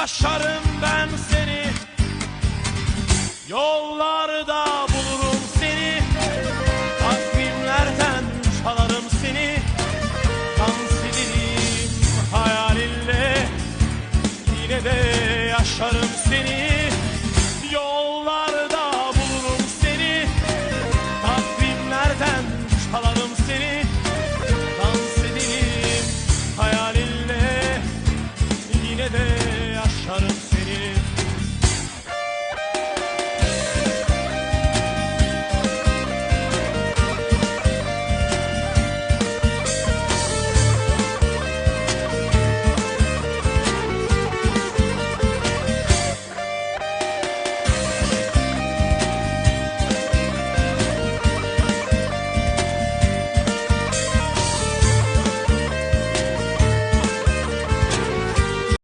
yaşarım ben seni. Yollarda bulurum seni. Takvimlerden çalarım seni. Dans ederim hayalinle Yine de yaşarım seni. Yollarda bulurum seni. Takvimlerden çalarım seni. Dans ederim hayalinle Yine de tanım city.